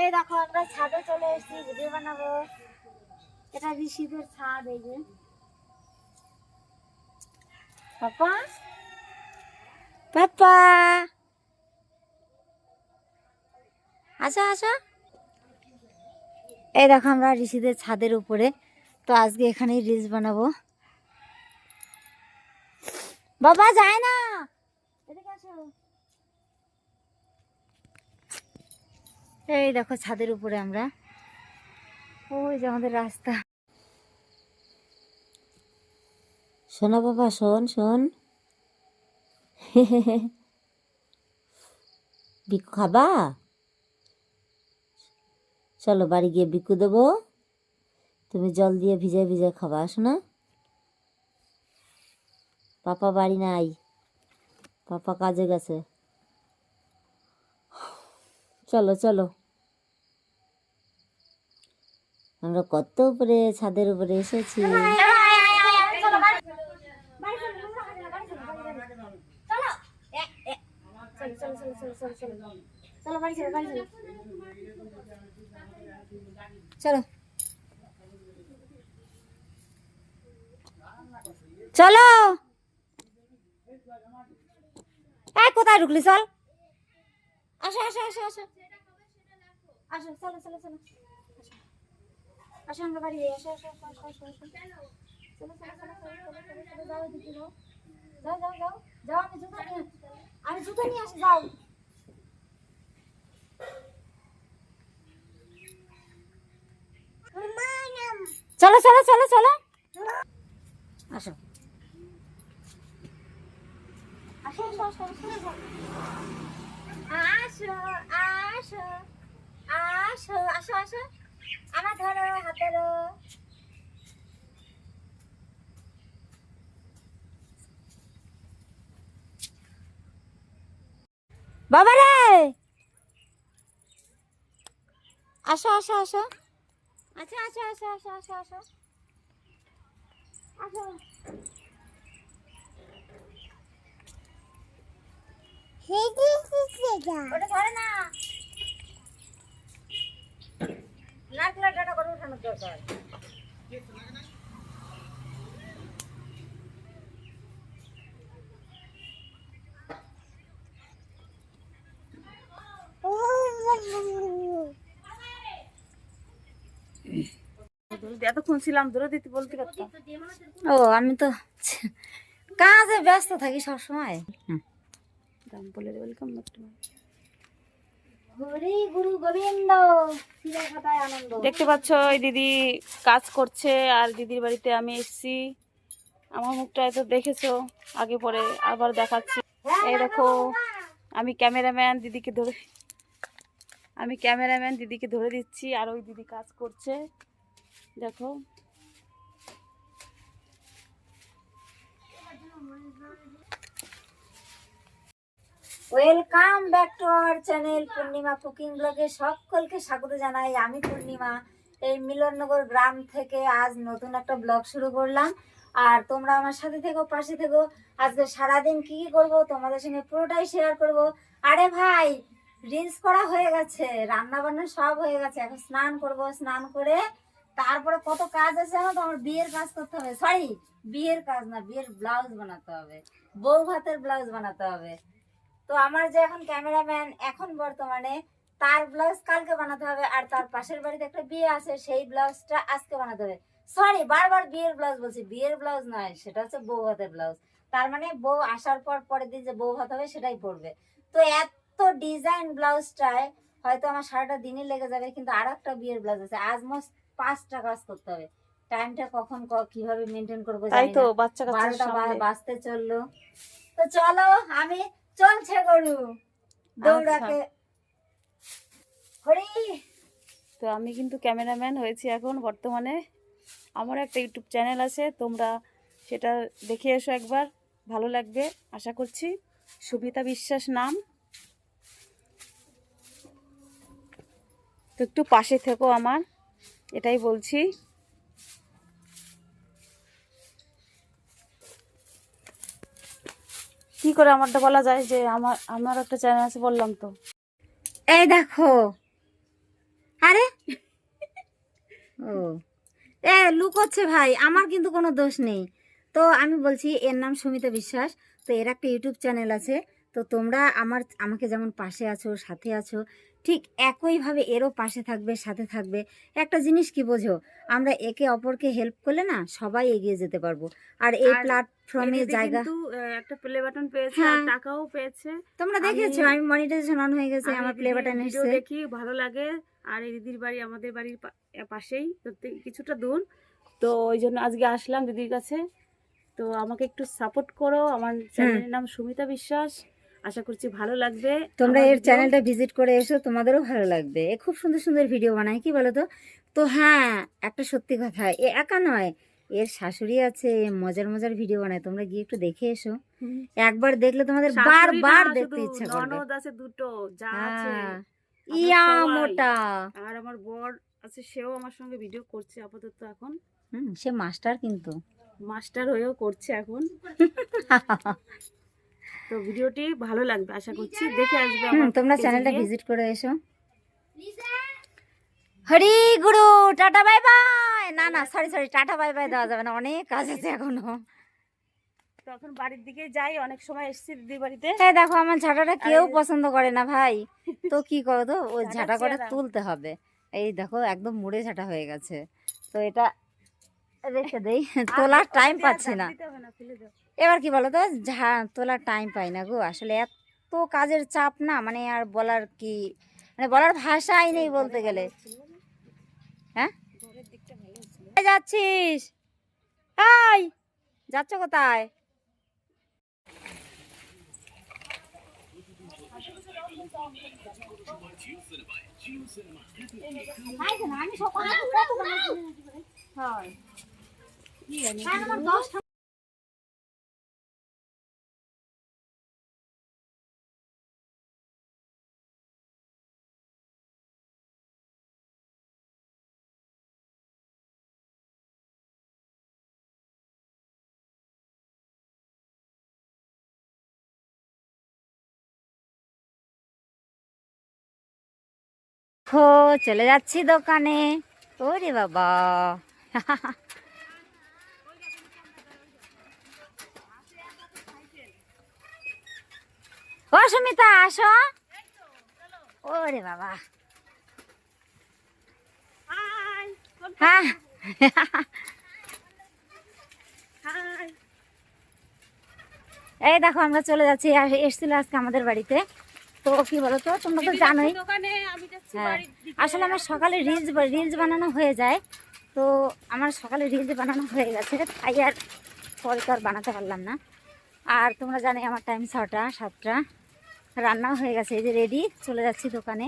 এই দেখো, আমরা ছাদে চলে এসেছি, ভিডিও বানাবো। এটা ঋষিদের ছাদ, এই যে। পাপা? পাপা? আসো আসো। এই দেখো, আমরা ঋষিদের ছাদের উপরে। তো আজকে এখানেই রিলস বানাবো। বাবা, যায় না এদিকে আসো এই দেখো ছাদের উপরে আমরা। ওই যে আমাদের রাস্তা। শোনা বাবা, শোন শোন। বিকু খাবা? চলো বাড়ি গিয়ে বিকু দেবো। তুমি জল দিয়ে ভিজে ভিজে খাবা আসো না পাপা বাড়ি নাই। পাপা কাজে গেছে। চলো চলো। আমরা কত উপরে, ছাদের উপরে এসেছি। চলো। কোথায় ঢুকলি, চল। আসো আসো আসো আসো। আসো, চলো চলো চলো। আসো। আসো, আমরা বাড়ি আসো আসো আসো আসো আসো। চলো চলো চলো যাও। যাও যাও যাও। যাও, আমি জুতো নিয়ে আমি জুতো নিয়ে আসি, যাও। চলো চলো চলো চলো। আসো। আসো আসো আসো আসো। আসো আসো। আসো আসো আসো। আমার ধরো হাত ধরো। বাবা রে আসো আসো আসো। আচ্ছা আচ্ছা আচ্ছা আসো আসো আসো। আসো। ওটা ধরে না। নারকেলের ডাটা করে উঠানোর দরকার এতক্ষণ ছিলাম ধরে দিতে বলতে পারতাম। ও আমি তো কাজে ব্যস্ত থাকি সবসময়। দাম বলে হরি গুরু গোবিন্দ ফিরে কথায় আনন্দ দেখতে পাচ্ছ, এই দিদি কাজ করছে, আর দিদির বাড়িতে আমি এসেছি। আমার মুখটা তো দেখেছ? আগে পরে আবার দেখাচ্ছি। এই দেখো, আমি ক্যামেরাম্যান দিদিকে ধরে, আমি ক্যামেরাম্যান দিদিকে ধরে দিচ্ছি, আর ওই দিদি কাজ করছে। দেখো। Welcome back to our channel Purnima cooking ব্লগে সকলকে স্বাগত জানাই। আমি পূর্ণিমা, এই মিলননগর গ্রাম থেকে আজ নতুন একটা ব্লগ শুরু করলাম। আর তোমরা আমার সাথে থেকো, পাশে থেকো। আজকে সারাদিন কি কি করব, তোমাদের সঙ্গে পুরোটাই শেয়ার করব। আরে ভাই রিলস করা হয়ে গেছে রান্না বান্না সব হয়ে গেছে। এখন স্নান করব, স্নান করে তারপরে কত কাজ আছে জানো তো? আমার বিয়ের কাজ করতে হবে। সরি বিয়ের কাজ না, বিয়ের ব্লাউজ বানাতে হবে। বউ ভাতের ব্লাউজ বানাতে হবে। তো আমার যে এখন ক্যামেরাম্যান এখন বর্তমানে তার ব্লাউজ কালকে বানাতে হবে আর তার পাশের বাড়িতে একটা বিয়ে আছে সেই ব্লাউজটা আজকে বানাতে হবে। সরি বারবার বিয়ের ব্লাউজ বলছি বিয়ের ব্লাউজ নয় সেটা হচ্ছে বউ হাতের ব্লাউজ তার মানে বউ আসার পর পরের দিন যে বউ হাত হবে সেটাই পরবে। তো এত ডিজাইন ব্লাউজটায় হয়তো আমার সারাটা দিনই লেগে যাবে কিন্তু আর একটা বিয়ের ব্লাউজ আছে আজ মোস্ট পাঁচটা কাজ করতে হবে। টাইমটা কখন কীভাবে মেনটেন করব তাই জানি তো বাচ্চা বারোটা বা- সামনে। বাজতে চলল। তো চলো আমি চলছে গরু। দৌড়াকে হরি। তো আমি কিন্তু ক্যামেরাম্যান হয়েছি এখন বর্তমানে। আমার একটা ইউটিউব চ্যানেল আছে তোমরা সেটা দেখে এসো একবার ভালো লাগবে আশা করছি। সুবিতা বিশ্বাস নাম। তো একটু পাশে থেকো আমার এটাই বলছি। কি করে আমারটা বলা যায় যে আমার আমার একটা চ্যানেল আছে বললাম তো? এই দেখো। আরে? ও। এ, লুকোচ্ছে ভাই, আমার কিন্তু কোনো দোষ নেই। তো আমি বলছি, এর নাম সুমিতা বিশ্বাস। তো এর একটা ইউটিউব চ্যানেল আছে। তো তোমরা আমার, আমাকে যেমন পাশে আছো, সাথে আছো ঠিক একইভাবে এরও পাশে থাকবে সাথে থাকবে। একটা জিনিস কি বোঝো? আমরা একে অপরকে হেল্প করলে না সবাই এগিয়ে যেতে পারব। আর এই আর প্ল্যাটফর্মে জায়গা একটা প্লে বাটন পেয়েছে আর হ্যাঁ। টাকাও পেয়েছে। তোমরা দেখেছ? আমি মনিটাইজেশন অন হয়ে গেছে আমার প্লে বাটন এসেছে। দেখি ভালো লাগে। আর এই দিদির বাড়ি আমাদের বাড়ির পাশেই কিছুটা দূর। তো ওই জন্য আজকে আসলাম দিদির কাছে। তো আমাকে একটু সাপোর্ট করো। আমার চ্যানেলের নাম সুমিতা বিশ্বাস। আশা করছি ভালো লাগবে। তোমরা এর। চ্যানেলটা ভিজিট করে এসো তোমাদেরও ভালো লাগবে। এ খুব সুন্দর সুন্দর ভিডিও বানায় কি বলো তো তো হ্যাঁ একটা সত্যি কথা এ একা নয় এর শাশুড়ি আছে মজার মজার ভিডিও বানায় তোমরা গিয়ে একটু দেখে এসো। একবার দেখলে তোমাদের বারবার দেখতে ইচ্ছা করবে। ননদ আছে দুটো যা আছে হ্যাঁ ইয়া মোটা। আর আমার বর আছে সেও আমার সঙ্গে ভিডিও করছে আপাতত এখন। হুম, সে মাস্টার কিন্তু। মাস্টার হয়েও করছে এখন। তো ভিডিওটি ভালো লাগবে আশা করছি। দেখে আসবে হুম, তোমরা চ্যানেলটা ভিজিট করে এসো। হরি গুরু টাটা বাই বাই! না না sorry sorry tata bye bye দেওয়া যাবে না অনেক কাজ আছে এখনও। তো এখন বাড়ির দিকে যাই অনেক সময় এসেছি দিদির বাড়িতে। এই দেখো আমার ঝাঁটাটা কেউ পছন্দ করে না ভাই। তো কি করো তো? ওই ঝাঁটা করে তুলতে হবে। এই দেখো একদম মুড়ে ঝাঁটা হয়ে গেছে। তো এটা রেখে দেই। তোলার টাইম পাচ্ছি না। এবার কি বলো তো ঝা তোলার টাইম পাই না গো। আসলে এত কাজের চাপ না মানে আর বলার কি মানে বলার ভাষাই নেই বলতে গেলে। হ্যাঁ? দিকটা ভালো হচ্ছে। কোথায়? যাচ্ছিস এই যাচ্ছ কোথায় খো চলে যাচ্ছি দোকানে। ওরে বাবা। ও সুমিতা আসো। ওরে বাবা। হ্যাঁ এই দেখো আমরা চলে যাচ্ছি। এসেছিল আজকে আমাদের বাড়িতে। তো কি বলো তো তোমরা তো জানোই। হ্যাঁ। আসলে আমার সকালে রিলস রিলস বানানো হয়ে যায় তো আমার সকালে রিলস বানানো হয়ে গেছে তাই আর পরে তো আর বানাতে পারলাম না। আর তোমরা জানো আমার টাইম ছটা সাতটা। রান্নাও হয়ে গেছে এই যে রেডি চলে যাচ্ছি দোকানে।